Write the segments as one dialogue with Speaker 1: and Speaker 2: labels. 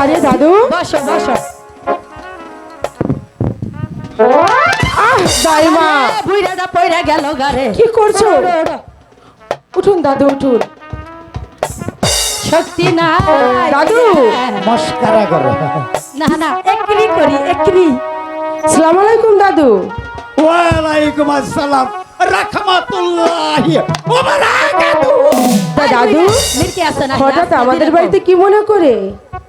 Speaker 1: আরে দাদু।
Speaker 2: বসো বসো।
Speaker 1: আহ দাইমা।
Speaker 2: বুইরা দা পইরা গেল গারে
Speaker 1: কি করছ? উঠুন দাদু উঠুন।
Speaker 2: শক্তি না
Speaker 1: দাদু!
Speaker 3: মস্কারা করো।
Speaker 2: না না একরি করি একরি।
Speaker 1: সালাম আলাইকুম দাদু।
Speaker 3: ওয়ালাইকুম আসসালাম। রাহমাতুল্লাহি। ওয়া বারাকাতু
Speaker 1: দাদু
Speaker 2: মিরকে আছে
Speaker 1: হঠাৎ আমাদের বাড়িতে কি মনে করে?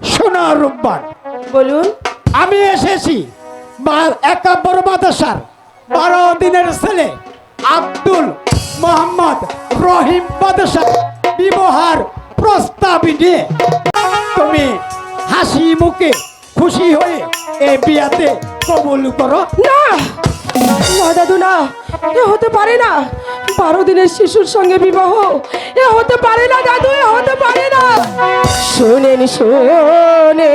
Speaker 3: শোনো রূপবান।
Speaker 1: বলুন।
Speaker 3: আমি এসেছি একাব্বর মাদ্রাসার বারো দিনের ছেলে আব্দুল মোহাম্মদ রহিম বাদশাহ বিবাহার প্রস্তাব নিয়ে তুমি হাসি মুখে খুশি হয়ে এই বিয়াতে কবুল করো।
Speaker 1: না! না দাদু, না। এ হতে পারে না। বারো দিনের শিশুর সঙ্গে বিবাহ। এ হতে পারে না দাদু, এ হতে পারে না। শোনেন শোনে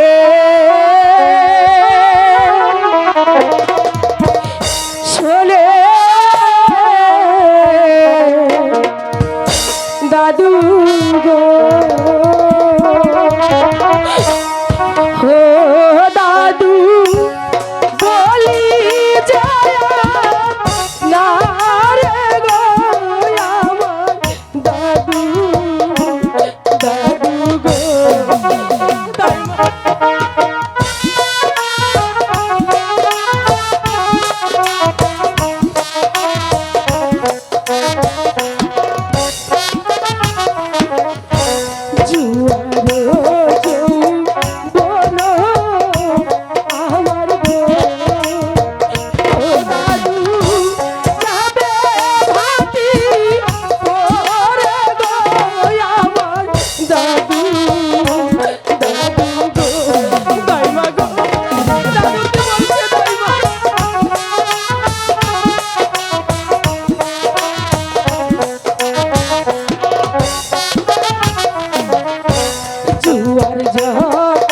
Speaker 1: রাজা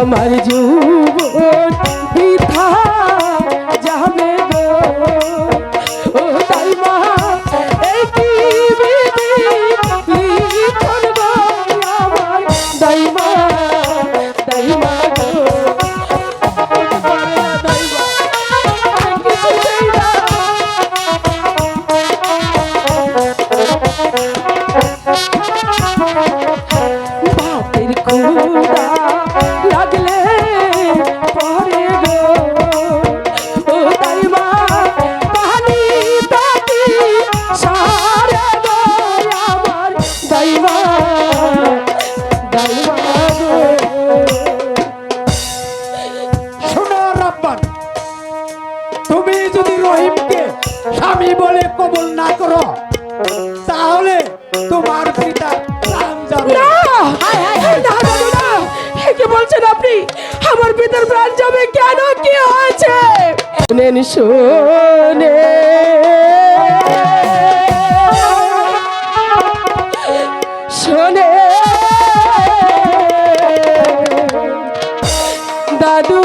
Speaker 1: আমার যৌবন
Speaker 3: তুমি যদি রহিমকে স্বামী বলে কবল না করো, তাহলে তোমার পিতা প্রাণ যাবে।
Speaker 1: বলছেন আপনি? আমার পিতার প্রাণ যাবে কেন? কি হয়েছে? শুনেন শুনে শোনে দাদু